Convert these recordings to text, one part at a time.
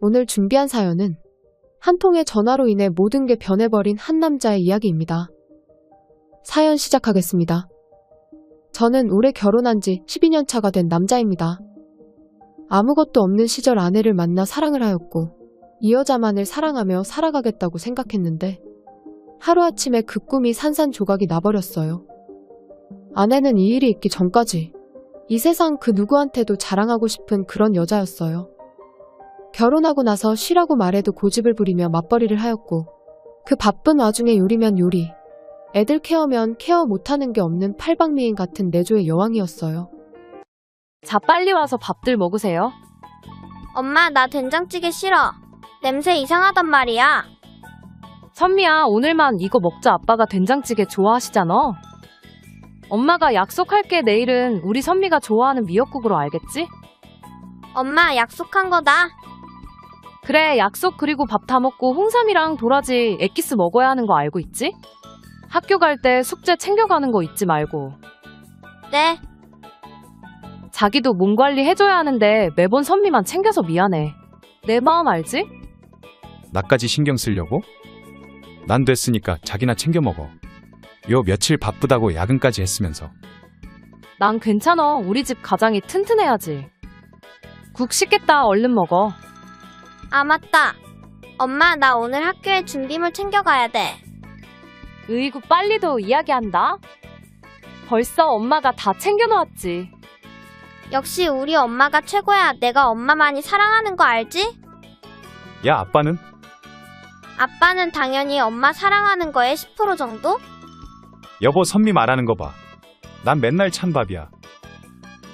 오늘 준비한 사연은 한 통의 전화로 인해 모든 게 변해버린 한 남자의 이야기입니다. 사연 시작하겠습니다. 저는 올해 결혼한 지 12년 차가 된 남자입니다. 아무것도 없는 시절 아내를 만나 사랑을 하였고, 이 여자만을 사랑하며 살아가겠다고 생각했는데, 하루아침에 그 꿈이 산산조각이 나버렸어요. 아내는 이 일이 있기 전까지 이 세상 그 누구한테도 자랑하고 싶은 그런 여자였어요. 결혼하고 나서 쉬라고 말해도 고집을 부리며 맞벌이를 하였고, 그 바쁜 와중에 요리면 요리, 애들 케어면 케어 못하는 게 없는 팔방미인 같은 내조의 여왕이었어요. 자, 빨리 와서 밥들 먹으세요. 엄마, 나 된장찌개 싫어. 냄새 이상하단 말이야. 선미야, 오늘만 이거 먹자. 아빠가 된장찌개 좋아하시잖아. 엄마가 약속할게. 내일은 우리 선미가 좋아하는 미역국으로 알겠지? 엄마, 약속한 거다. 그래, 약속 그리고 밥 다 먹고 홍삼이랑 도라지 액기스 먹어야 하는 거 알고 있지? 학교 갈 때 숙제 챙겨가는 거 잊지 말고. 네. 자기도 몸 관리 해줘야 하는데 매번 선미만 챙겨서 미안해. 내 마음 알지? 나까지 신경 쓰려고? 난 됐으니까 자기나 챙겨 먹어. 요 며칠 바쁘다고 야근까지 했으면서. 난 괜찮아. 우리 집 가장이 튼튼해야지. 국 식겠다. 얼른 먹어. 아, 맞다. 엄마, 나 오늘 학교에 준비물 챙겨가야 돼. 으이구 빨리도 이야기한다. 벌써 엄마가 다 챙겨놓았지. 역시 우리 엄마가 최고야. 내가 엄마 많이 사랑하는 거 알지? 야, 아빠는? 아빠는 당연히 엄마 사랑하는 거에 10% 정도? 여보 선미 말하는 거 봐. 난 맨날 찬밥이야.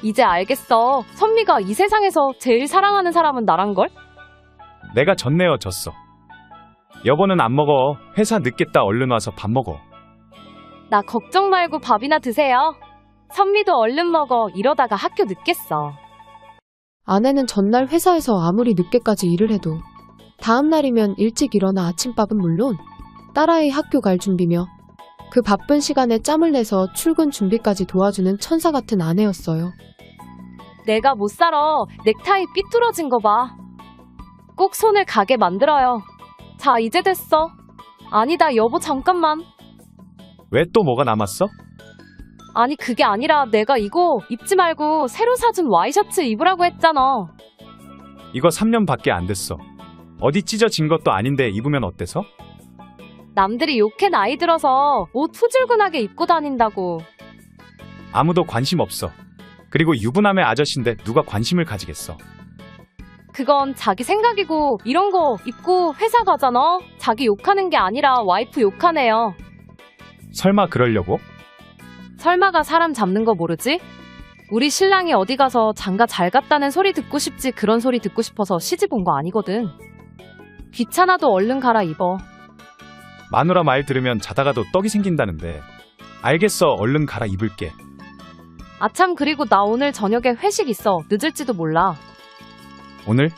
이제 알겠어. 선미가 이 세상에서 제일 사랑하는 사람은 나란 걸? 내가 졌네요, 졌어. 여보는 안 먹어. 회사 늦겠다 얼른 와서 밥 먹어. 나 걱정 말고 밥이나 드세요. 선미도 얼른 먹어. 이러다가 학교 늦겠어. 아내는 전날 회사에서 아무리 늦게까지 일을 해도 다음 날이면 일찍 일어나 아침밥은 물론 딸아이 학교 갈 준비며 그 바쁜 시간에 짬을 내서 출근 준비까지 도와주는 천사 같은 아내였어요. 내가 못 살아. 넥타이 삐뚤어진 거 봐. 꼭 손을 가게 만들어요. 자, 이제 됐어. 아니다, 여보, 잠깐만. 왜 또 뭐가 남았어? 아니, 그게 아니라 내가 이거 입지 말고 새로 사준 와이셔츠 입으라고 했잖아. 이거 3년밖에 안 됐어. 어디 찢어진 것도 아닌데 입으면 어때서? 남들이 욕해 나이 들어서 옷 후줄근하게 입고 다닌다고. 아무도 관심 없어. 그리고 유부남의 아저씨인데 누가 관심을 가지겠어. 그건 자기 생각이고 이런 거 입고 회사 가잖아. 자기 욕하는 게 아니라 와이프 욕하네요. 설마 그러려고? 설마가 사람 잡는 거 모르지? 우리 신랑이 어디 가서 장가 잘 갔다는 소리 듣고 싶지 그런 소리 듣고 싶어서 시집 온 거 아니거든. 귀찮아도 얼른 갈아 입어. 마누라 말 들으면 자다가도 떡이 생긴다는데. 알겠어, 얼른 갈아 입을게. 아참 그리고 나 오늘 저녁에 회식 있어. 늦을지도 몰라. 오늘?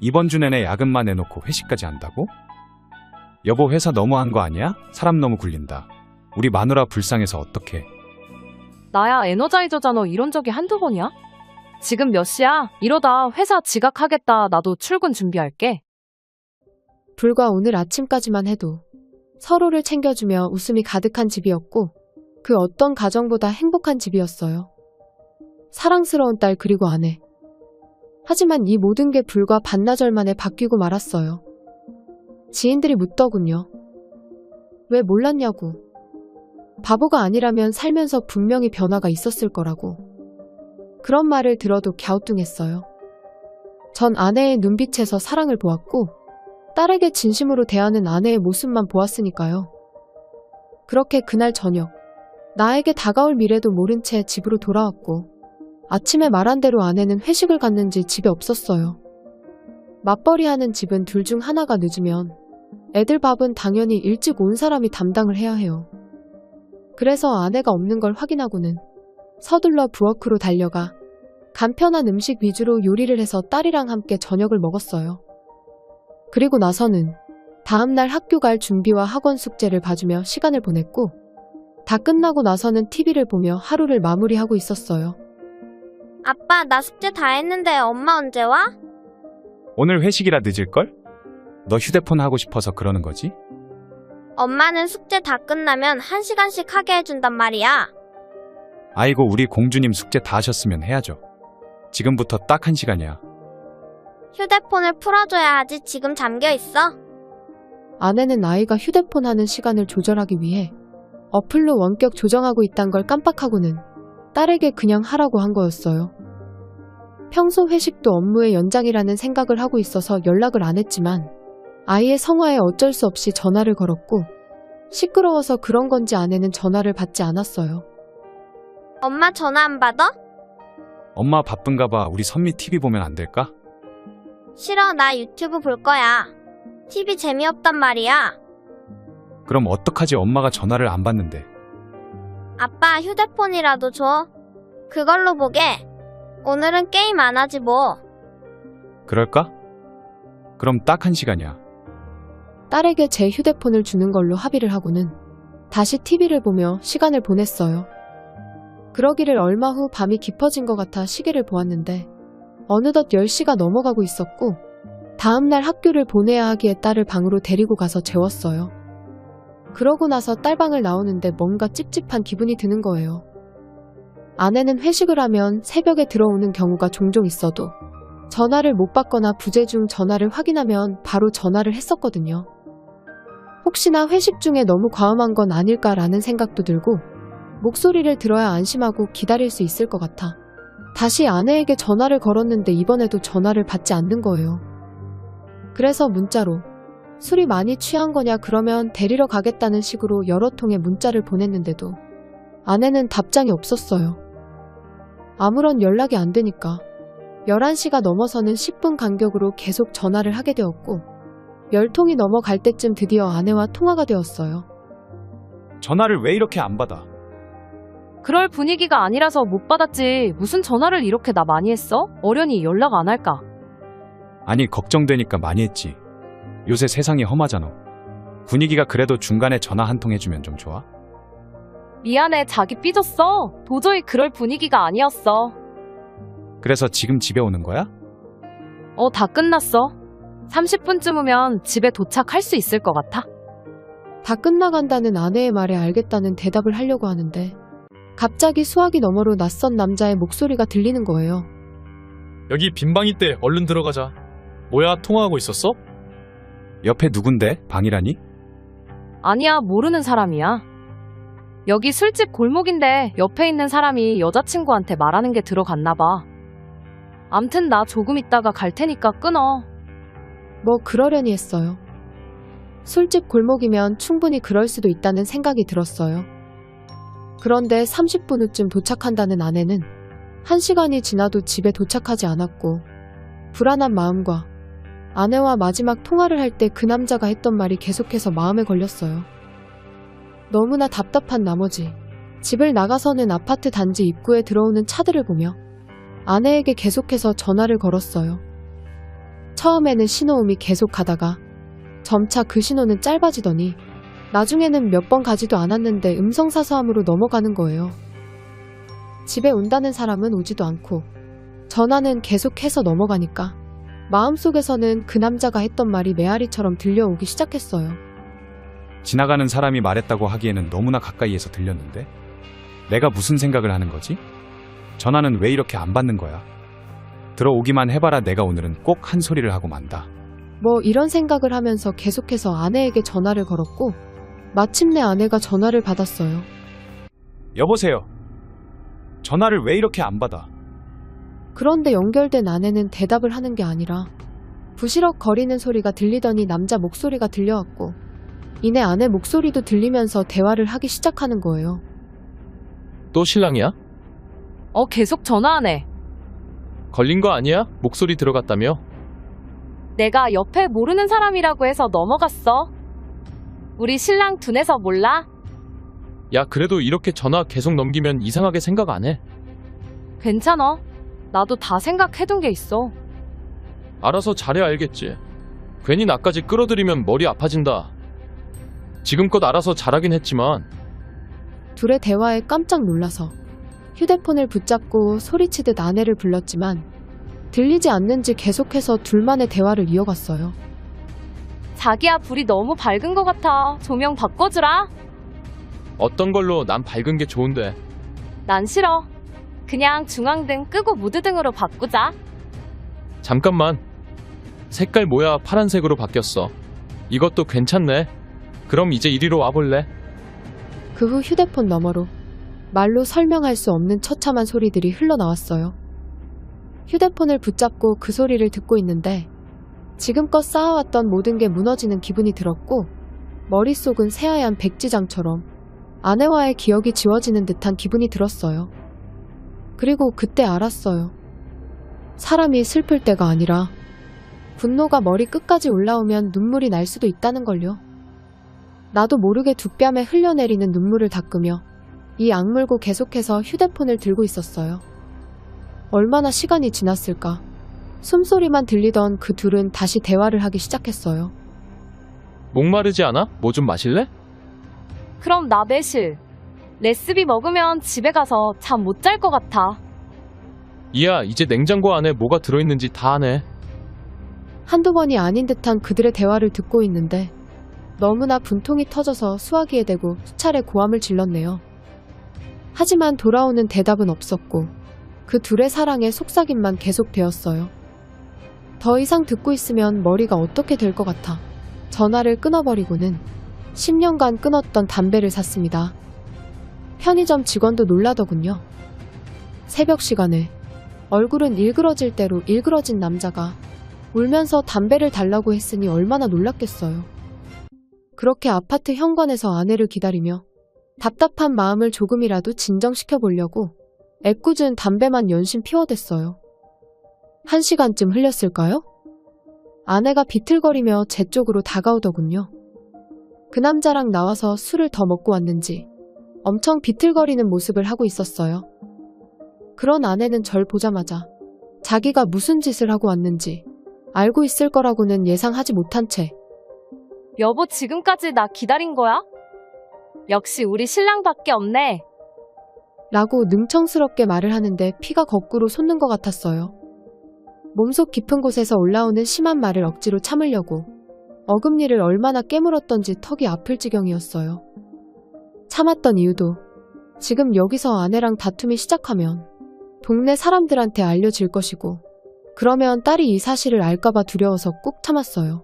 이번 주 내내 야근만 해놓고 회식까지 한다고? 여보 회사 너무한 거 아니야? 사람 너무 굴린다. 우리 마누라 불쌍해서 어떡해. 나야 에너자이저잖아. 이런 적이 한두 번이야? 지금 몇 시야? 이러다 회사 지각하겠다. 나도 출근 준비할게. 불과 오늘 아침까지만 해도 서로를 챙겨주며 웃음이 가득한 집이었고 그 어떤 가정보다 행복한 집이었어요. 사랑스러운 딸 그리고 아내. 하지만 이 모든 게 불과 반나절 만에 바뀌고 말았어요. 지인들이 묻더군요. 왜 몰랐냐고. 바보가 아니라면 살면서 분명히 변화가 있었을 거라고. 그런 말을 들어도 갸우뚱했어요. 전 아내의 눈빛에서 사랑을 보았고, 딸에게 진심으로 대하는 아내의 모습만 보았으니까요. 그렇게 그날 저녁, 나에게 다가올 미래도 모른 채 집으로 돌아왔고, 아침에 말한 대로 아내는 회식을 갔는지 집에 없었어요. 맞벌이 하는 집은 둘 중 하나가 늦으면 애들 밥은 당연히 일찍 온 사람이 담당을 해야 해요. 그래서 아내가 없는 걸 확인하고는 서둘러 부엌으로 달려가 간편한 음식 위주로 요리를 해서 딸이랑 함께 저녁을 먹었어요. 그리고 나서는 다음날 학교 갈 준비와 학원 숙제를 봐주며 시간을 보냈고, 다 끝나고 나서는 TV를 보며 하루를 마무리하고 있었어요. 아빠, 나 숙제 다 했는데 엄마 언제 와? 오늘 회식이라 늦을걸? 너 휴대폰 하고 싶어서 그러는 거지? 엄마는 숙제 다 끝나면 한 시간씩 하게 해준단 말이야. 아이고, 우리 공주님 숙제 다 하셨으면 해야죠. 지금부터 딱 한 시간이야. 휴대폰을 풀어줘야 하지 지금 잠겨 있어. 아내는 아이가 휴대폰 하는 시간을 조절하기 위해 어플로 원격 조정하고 있단 걸 깜빡하고는 딸에게 그냥 하라고 한 거였어요. 평소 회식도 업무의 연장이라는 생각을 하고 있어서 연락을 안 했지만 아이의 성화에 어쩔 수 없이 전화를 걸었고 시끄러워서 그런 건지 아내는 전화를 받지 않았어요. 엄마 전화 안 받아? 엄마 바쁜가 봐. 우리 선미 TV 보면 안 될까? 싫어, 나 유튜브 볼 거야. TV 재미없단 말이야. 그럼 어떡하지? 엄마가 전화를 안 받는데. 아빠 휴대폰이라도 줘. 그걸로 보게. 오늘은 게임 안 하지 뭐. 그럴까? 그럼 딱 한 시간이야. 딸에게 제 휴대폰을 주는 걸로 합의를 하고는 다시 TV를 보며 시간을 보냈어요. 그러기를 얼마 후 밤이 깊어진 것 같아 시계를 보았는데 어느덧 10시가 넘어가고 있었고 다음날 학교를 보내야 하기에 딸을 방으로 데리고 가서 재웠어요. 그러고 나서 딸방을 나오는데 뭔가 찝찝한 기분이 드는 거예요. 아내는 회식을 하면 새벽에 들어오는 경우가 종종 있어도 전화를 못 받거나 부재 중 전화를 확인하면 바로 전화를 했었거든요. 혹시나 회식 중에 너무 과음한 건 아닐까라는 생각도 들고 목소리를 들어야 안심하고 기다릴 수 있을 것 같아. 다시 아내에게 전화를 걸었는데 이번에도 전화를 받지 않는 거예요. 그래서 문자로 술이 많이 취한 거냐 그러면 데리러 가겠다는 식으로 여러 통의 문자를 보냈는데도 아내는 답장이 없었어요. 아무런 연락이 안 되니까 11시가 넘어서는 10분 간격으로 계속 전화를 하게 되었고, 10통이 넘어갈 때쯤 드디어 아내와 통화가 되었어요. 전화를 왜 이렇게 안 받아? 그럴 분위기가 아니라서 못 받았지. 무슨 전화를 이렇게 나 많이 했어? 어련히 연락 안 할까? 아니, 걱정되니까 많이 했지. 요새 세상이 험하잖아. 분위기가 그래도 중간에 전화 한 통 해주면 좀 좋아? 미안해, 자기 삐졌어. 도저히 그럴 분위기가 아니었어. 그래서 지금 집에 오는 거야? 어, 다 끝났어. 30분쯤 후면 집에 도착할 수 있을 것 같아. 다 끝나간다는 아내의 말에 알겠다는 대답을 하려고 하는데, 갑자기 수화기 너머로 낯선 남자의 목소리가 들리는 거예요. 여기 빈방 있대. 얼른 들어가자. 뭐야, 통화하고 있었어? 옆에 누군데? 방이라니? 아니야, 모르는 사람이야. 여기 술집 골목인데 옆에 있는 사람이 여자친구한테 말하는 게 들어갔나 봐. 암튼 나 조금 있다가 갈 테니까 끊어. 뭐 그러려니 했어요. 술집 골목이면 충분히 그럴 수도 있다는 생각이 들었어요. 그런데 30분 후쯤 도착한다는 아내는 1시간이 지나도 집에 도착하지 않았고 불안한 마음과 아내와 마지막 통화를 할 때 그 남자가 했던 말이 계속해서 마음에 걸렸어요. 너무나 답답한 나머지 집을 나가서는 아파트 단지 입구에 들어오는 차들을 보며 아내에게 계속해서 전화를 걸었어요. 처음에는 신호음이 계속 가다가 점차 그 신호는 짧아지더니 나중에는 몇 번 가지도 않았는데 음성사서함으로 넘어가는 거예요. 집에 온다는 사람은 오지도 않고 전화는 계속해서 넘어가니까 마음속에서는 그 남자가 했던 말이 메아리처럼 들려오기 시작했어요. 지나가는 사람이 말했다고 하기에는 너무나 가까이에서 들렸는데? 내가 무슨 생각을 하는 거지? 전화는 왜 이렇게 안 받는 거야? 들어오기만 해봐라 내가 오늘은 꼭 한 소리를 하고 만다. 뭐 이런 생각을 하면서 계속해서 아내에게 전화를 걸었고 마침내 아내가 전화를 받았어요. 여보세요. 전화를 왜 이렇게 안 받아? 그런데 연결된 아내는 대답을 하는 게 아니라 부시럭 거리는 소리가 들리더니 남자 목소리가 들려왔고 이내 아내 목소리도 들리면서 대화를 하기 시작하는 거예요. 또 신랑이야? 어, 계속 전화하네. 걸린 거 아니야? 목소리 들어갔다며? 내가 옆에 모르는 사람이라고 해서 넘어갔어. 우리 신랑 둔해서 몰라? 야, 그래도 이렇게 전화 계속 넘기면 이상하게 생각 안 해. 괜찮아. 나도 다 생각해둔 게 있어. 알아서 잘해 알겠지. 괜히 나까지 끌어들이면 머리 아파진다. 지금껏 알아서 잘하긴 했지만 둘의 대화에 깜짝 놀라서 휴대폰을 붙잡고 소리치듯 아내를 불렀지만 들리지 않는지 계속해서 둘만의 대화를 이어갔어요. 자기야, 불이 너무 밝은 것 같아. 조명 바꿔주라. 어떤 걸로 난 밝은 게 좋은데. 난 싫어. 그냥 중앙등 끄고 무드등으로 바꾸자. 잠깐만. 색깔 뭐야 파란색으로 바뀌었어. 이것도 괜찮네. 그럼 이제 이리로 와볼래? 그 후 휴대폰 너머로 말로 설명할 수 없는 처참한 소리들이 흘러나왔어요. 휴대폰을 붙잡고 그 소리를 듣고 있는데 지금껏 쌓아왔던 모든 게 무너지는 기분이 들었고 머릿속은 새하얀 백지장처럼 아내와의 기억이 지워지는 듯한 기분이 들었어요. 그리고 그때 알았어요. 사람이 슬플 때가 아니라 분노가 머리 끝까지 올라오면 눈물이 날 수도 있다는 걸요. 나도 모르게 두 뺨에 흘려내리는 눈물을 닦으며 이 악물고 계속해서 휴대폰을 들고 있었어요. 얼마나 시간이 지났을까? 숨소리만 들리던 그 둘은 다시 대화를 하기 시작했어요. 목마르지 않아? 뭐 좀 마실래? 그럼 나 매실. 레시피 먹으면 집에 가서 잠 못 잘 것 같아. 이야, 이제 냉장고 안에 뭐가 들어있는지 다 아네. 한두 번이 아닌 듯한 그들의 대화를 듣고 있는데 너무나 분통이 터져서 수화기에 대고 수차례 고함을 질렀네요. 하지만 돌아오는 대답은 없었고 그 둘의 사랑의 속삭임만 계속되었어요. 더 이상 듣고 있으면 머리가 어떻게 될 것 같아 전화를 끊어버리고는 10년간 끊었던 담배를 샀습니다. 편의점 직원도 놀라더군요. 새벽 시간에 얼굴은 일그러질 대로 일그러진 남자가 울면서 담배를 달라고 했으니 얼마나 놀랐겠어요. 그렇게 아파트 현관에서 아내를 기다리며 답답한 마음을 조금이라도 진정시켜 보려고 애꿎은 담배만 연신 피워댔어요. 한 시간쯤 흘렸을까요? 아내가 비틀거리며 제 쪽으로 다가오더군요. 그 남자랑 나와서 술을 더 먹고 왔는지 엄청 비틀거리는 모습을 하고 있었어요. 그런 아내는 절 보자마자 자기가 무슨 짓을 하고 왔는지 알고 있을 거라고는 예상하지 못한 채 여보, 지금까지 나 기다린 거야? 역시 우리 신랑밖에 없네. 라고 능청스럽게 말을 하는데 피가 거꾸로 솟는 것 같았어요. 몸속 깊은 곳에서 올라오는 심한 말을 억지로 참으려고 어금니를 얼마나 깨물었던지 턱이 아플 지경이었어요. 참았던 이유도 지금 여기서 아내랑 다툼이 시작하면 동네 사람들한테 알려질 것이고 그러면 딸이 이 사실을 알까봐 두려워서 꾹 참았어요.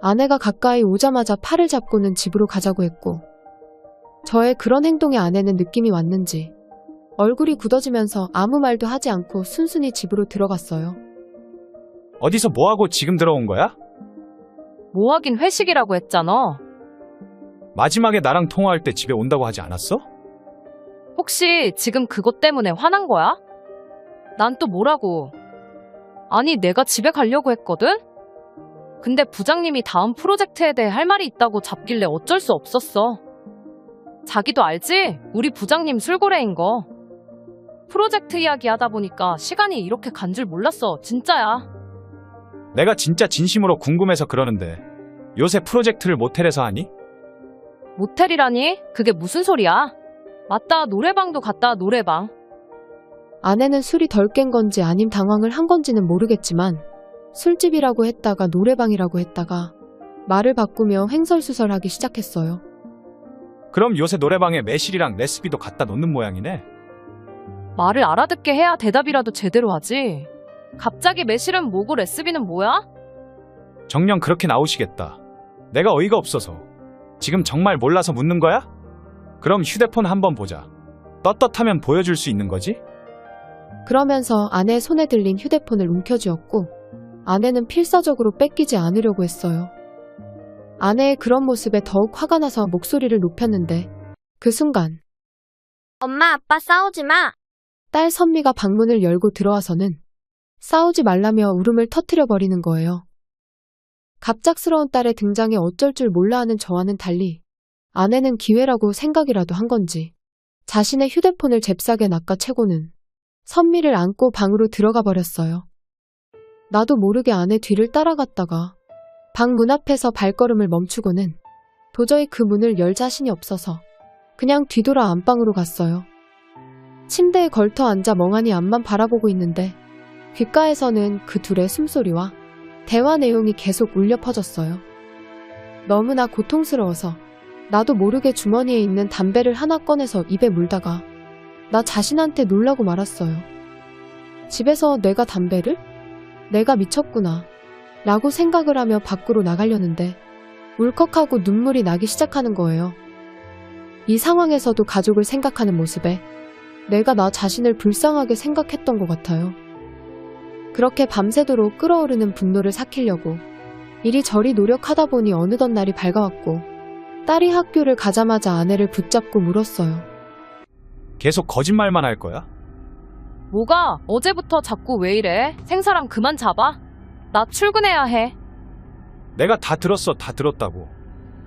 아내가 가까이 오자마자 팔을 잡고는 집으로 가자고 했고 저의 그런 행동에 아내는 느낌이 왔는지 얼굴이 굳어지면서 아무 말도 하지 않고 순순히 집으로 들어갔어요. 어디서 뭐하고 지금 들어온 거야? 뭐 하긴 회식이라고 했잖아. 마지막에 나랑 통화할 때 집에 온다고 하지 않았어? 혹시 지금 그것 때문에 화난 거야? 난 또 뭐라고? 아니, 내가 집에 가려고 했거든? 근데 부장님이 다음 프로젝트에 대해 할 말이 있다고 잡길래 어쩔 수 없었어. 자기도 알지? 우리 부장님 술고래인 거. 프로젝트 이야기 하다 보니까 시간이 이렇게 간 줄 몰랐어. 진짜야. 내가 진짜 진심으로 궁금해서 그러는데 요새 프로젝트를 모텔에서 하니? 모텔이라니? 그게 무슨 소리야? 맞다, 노래방도 갔다, 노래방. 아내는 술이 덜 깬 건지 아님 당황을 한 건지는 모르겠지만 술집이라고 했다가 노래방이라고 했다가 말을 바꾸며 횡설수설하기 시작했어요. 그럼 요새 노래방에 매실이랑 레시피도 갖다 놓는 모양이네. 말을 알아듣게 해야 대답이라도 제대로 하지. 갑자기 매실은 뭐고 레스비는 뭐야? 정녕 그렇게 나오시겠다. 내가 어이가 없어서. 지금 정말 몰라서 묻는 거야? 그럼 휴대폰 한번 보자. 떳떳하면 보여줄 수 있는 거지? 그러면서 아내 손에 들린 휴대폰을 움켜쥐었고 아내는 필사적으로 뺏기지 않으려고 했어요. 아내의 그런 모습에 더욱 화가 나서 목소리를 높였는데 그 순간 엄마, 아빠 싸우지 마. 딸 선미가 방문을 열고 들어와서는 싸우지 말라며 울음을 터뜨려 버리는 거예요. 갑작스러운 딸의 등장에 어쩔 줄 몰라 하는 저와는 달리 아내는 기회라고 생각이라도 한 건지 자신의 휴대폰을 잽싸게 낚아채고는 선미를 안고 방으로 들어가 버렸어요. 나도 모르게 아내 뒤를 따라갔다가 방 문 앞에서 발걸음을 멈추고는 도저히 그 문을 열 자신이 없어서 그냥 뒤돌아 안방으로 갔어요. 침대에 걸터 앉아 멍하니 앞만 바라보고 있는데 귓가에서는 그 둘의 숨소리와 대화 내용이 계속 울려 퍼졌어요. 너무나 고통스러워서 나도 모르게 주머니에 있는 담배를 하나 꺼내서 입에 물다가 나 자신한테 놀라고 말았어요. 집에서 내가 담배를? 내가 미쳤구나. 라고 생각을 하며 밖으로 나가려는데 울컥하고 눈물이 나기 시작하는 거예요. 이 상황에서도 가족을 생각하는 모습에 내가 나 자신을 불쌍하게 생각했던 것 같아요. 그렇게 밤새도록 끓어오르는 분노를 삭히려고 이리저리 노력하다 보니 어느덧 날이 밝아왔고 딸이 학교를 가자마자 아내를 붙잡고 물었어요. 계속 거짓말만 할 거야? 뭐가 어제부터 자꾸 왜 이래? 생사람 그만 잡아. 나 출근해야 해. 내가 다 들었어, 다 들었다고.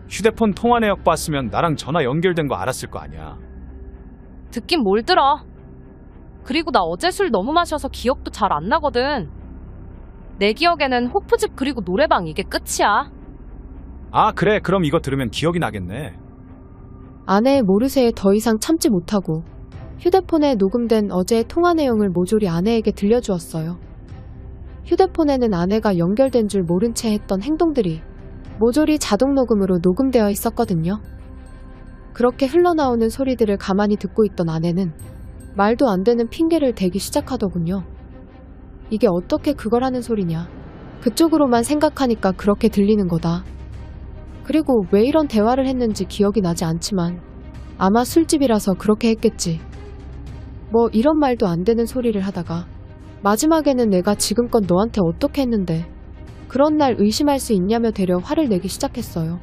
휴대폰 통화 내역 봤으면 나랑 전화 연결된 거 알았을 거 아니야. 듣긴 뭘 들어. 그리고 나 어제 술 너무 마셔서 기억도 잘 안 나거든. 내 기억에는 호프집 그리고 노래방 이게 끝이야. 아, 그래. 그럼 이거 들으면 기억이 나겠네. 아내의 모르쇠에 더 이상 참지 못하고 휴대폰에 녹음된 어제의 통화 내용을 모조리 아내에게 들려주었어요. 휴대폰에는 아내가 연결된 줄 모른 채 했던 행동들이 모조리 자동 녹음으로 녹음되어 있었거든요. 그렇게 흘러나오는 소리들을 가만히 듣고 있던 아내는 말도 안 되는 핑계를 대기 시작하더군요. 이게 어떻게 그걸 하는 소리냐. 그쪽으로만 생각하니까 그렇게 들리는 거다. 그리고 왜 이런 대화를 했는지 기억이 나지 않지만 아마 술집이라서 그렇게 했겠지. 뭐 이런 말도 안 되는 소리를 하다가 마지막에는 내가 지금껏 너한테 어떻게 했는데 그런 날 의심할 수 있냐며 되려 화를 내기 시작했어요.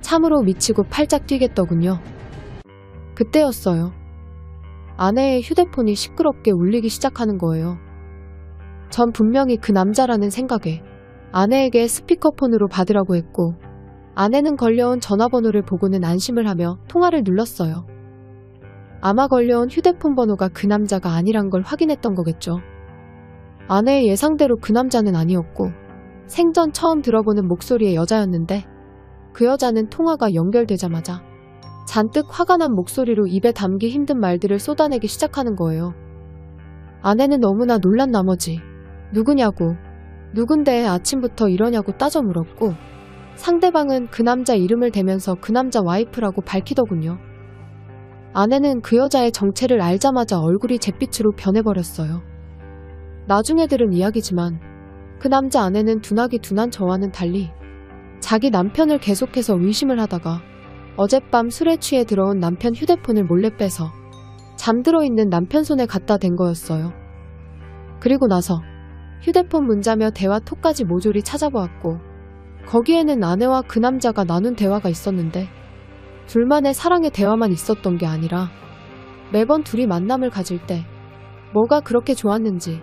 참으로 미치고 팔짝 뛰겠더군요. 그때였어요. 아내의 휴대폰이 시끄럽게 울리기 시작하는 거예요. 전 분명히 그 남자라는 생각에 아내에게 스피커폰으로 받으라고 했고 아내는 걸려온 전화번호를 보고는 안심을 하며 통화를 눌렀어요. 아마 걸려온 휴대폰 번호가 그 남자가 아니란 걸 확인했던 거겠죠. 아내의 예상대로 그 남자는 아니었고 생전 처음 들어보는 목소리의 여자였는데 그 여자는 통화가 연결되자마자 잔뜩 화가 난 목소리로 입에 담기 힘든 말들을 쏟아내기 시작하는 거예요. 아내는 너무나 놀란 나머지 누구냐고 누군데 아침부터 이러냐고 따져 물었고 상대방은 그 남자 이름을 대면서 그 남자 와이프라고 밝히더군요. 아내는 그 여자의 정체를 알자마자 얼굴이 잿빛으로 변해버렸어요. 나중에 들은 이야기지만 그 남자 아내는 둔하기 둔한 저와는 달리 자기 남편을 계속해서 의심을 하다가 어젯밤 술에 취해 들어온 남편 휴대폰을 몰래 빼서 잠들어 있는 남편 손에 갖다 댄 거였어요. 그리고 나서 휴대폰 문자며 대화 톡까지 모조리 찾아보았고 거기에는 아내와 그 남자가 나눈 대화가 있었는데 둘만의 사랑의 대화만 있었던 게 아니라 매번 둘이 만남을 가질 때 뭐가 그렇게 좋았는지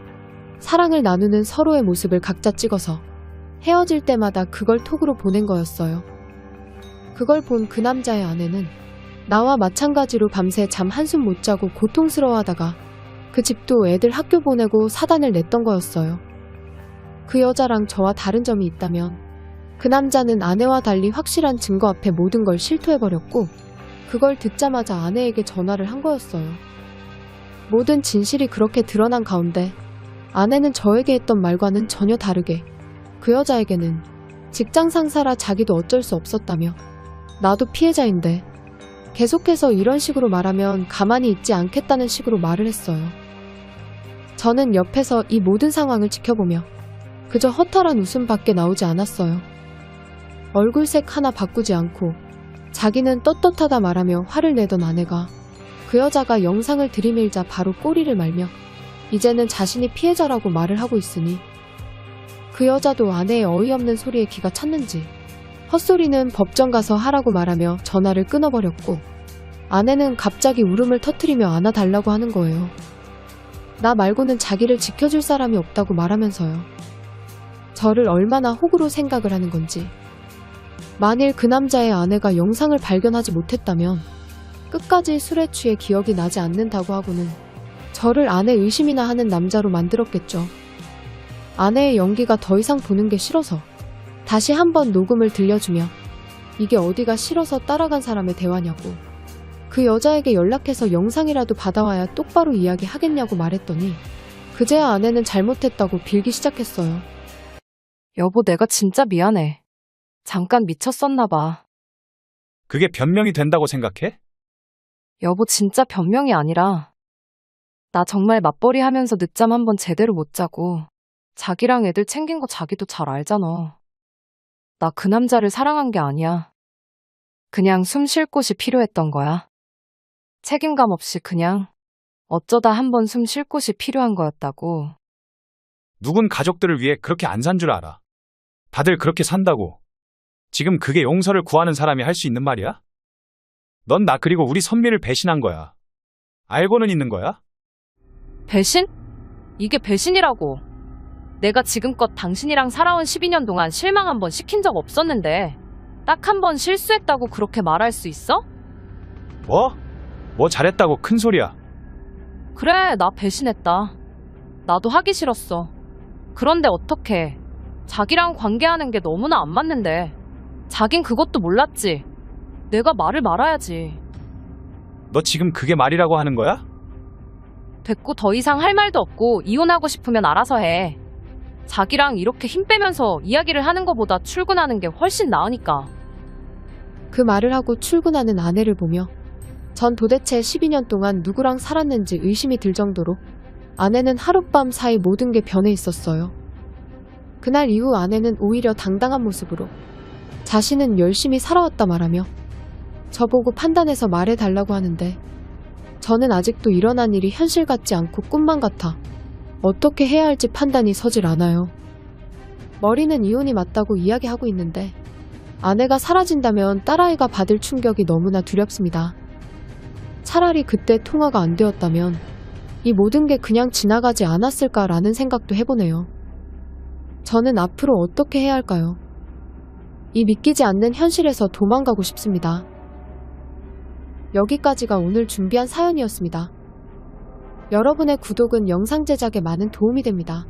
사랑을 나누는 서로의 모습을 각자 찍어서 헤어질 때마다 그걸 톡으로 보낸 거였어요. 그걸 본 그 남자의 아내는 나와 마찬가지로 밤새 잠 한숨 못 자고 고통스러워 하다가 그 집도 애들 학교 보내고 사단을 냈던 거였어요. 그 여자랑 저와 다른 점이 있다면 그 남자는 아내와 달리 확실한 증거 앞에 모든 걸 실토해버렸고 그걸 듣자마자 아내에게 전화를 한 거였어요. 모든 진실이 그렇게 드러난 가운데 아내는 저에게 했던 말과는 전혀 다르게 그 여자에게는 직장 상사라 자기도 어쩔 수 없었다며 나도 피해자인데 계속해서 이런 식으로 말하면 가만히 있지 않겠다는 식으로 말을 했어요. 저는 옆에서 이 모든 상황을 지켜보며 그저 허탈한 웃음밖에 나오지 않았어요. 얼굴색 하나 바꾸지 않고 자기는 떳떳하다 말하며 화를 내던 아내가 그 여자가 영상을 들이밀자 바로 꼬리를 말며 이제는 자신이 피해자라고 말을 하고 있으니 그 여자도 아내의 어이없는 소리에 기가 찼는지 헛소리는 법정 가서 하라고 말하며 전화를 끊어버렸고 아내는 갑자기 울음을 터트리며 안아달라고 하는 거예요. 나 말고는 자기를 지켜줄 사람이 없다고 말하면서요. 저를 얼마나 호구로 생각을 하는 건지. 만일 그 남자의 아내가 영상을 발견하지 못했다면 끝까지 술에 취해 기억이 나지 않는다고 하고는 저를 아내 의심이나 하는 남자로 만들었겠죠. 아내의 연기가 더 이상 보는 게 싫어서 다시 한번 녹음을 들려주며 이게 어디가 싫어서 따라간 사람의 대화냐고 그 여자에게 연락해서 영상이라도 받아와야 똑바로 이야기하겠냐고 말했더니 그제야 아내는 잘못했다고 빌기 시작했어요. 여보, 내가 진짜 미안해. 잠깐 미쳤었나 봐. 그게 변명이 된다고 생각해? 여보, 진짜 변명이 아니라 나 정말 맞벌이 하면서 늦잠 한 번 제대로 못 자고 자기랑 애들 챙긴 거 자기도 잘 알잖아. 나 그 남자를 사랑한 게 아니야. 그냥 숨 쉴 곳이 필요했던 거야. 책임감 없이 그냥 어쩌다 한 번 숨 쉴 곳이 필요한 거였다고. 누군 가족들을 위해 그렇게 안 산 줄 알아. 다들 그렇게 산다고. 지금 그게 용서를 구하는 사람이 할 수 있는 말이야? 넌 나 그리고 우리 선미를 배신한 거야. 알고는 있는 거야? 배신? 이게 배신이라고. 내가 지금껏 당신이랑 살아온 12년 동안 실망 한 번 시킨 적 없었는데 딱 한 번 실수했다고 그렇게 말할 수 있어? 뭐? 뭐 잘했다고 큰 소리야. 그래, 나 배신했다. 나도 하기 싫었어. 그런데 어떡해. 자기랑 관계하는 게 너무나 안 맞는데. 자긴 그것도 몰랐지. 내가 말을 말아야지. 너 지금 그게 말이라고 하는 거야? 됐고 더 이상 할 말도 없고 이혼하고 싶으면 알아서 해. 자기랑 이렇게 힘 빼면서 이야기를 하는 것보다 출근하는 게 훨씬 나으니까. 그 말을 하고 출근하는 아내를 보며 전 도대체 12년 동안 누구랑 살았는지 의심이 들 정도로 아내는 하룻밤 사이 모든 게 변해 있었어요. 그날 이후 아내는 오히려 당당한 모습으로 자신은 열심히 살아왔다 말하며 저보고 판단해서 말해달라고 하는데 저는 아직도 일어난 일이 현실 같지 않고 꿈만 같아 어떻게 해야 할지 판단이 서질 않아요. 머리는 이혼이 맞다고 이야기하고 있는데 아내가 사라진다면 딸아이가 받을 충격이 너무나 두렵습니다. 차라리 그때 통화가 안 되었다면 이 모든 게 그냥 지나가지 않았을까라는 생각도 해보네요. 저는 앞으로 어떻게 해야 할까요? 이 믿기지 않는 현실에서 도망가고 싶습니다. 여기까지가 오늘 준비한 사연이었습니다. 여러분의 구독은 영상 제작에 많은 도움이 됩니다.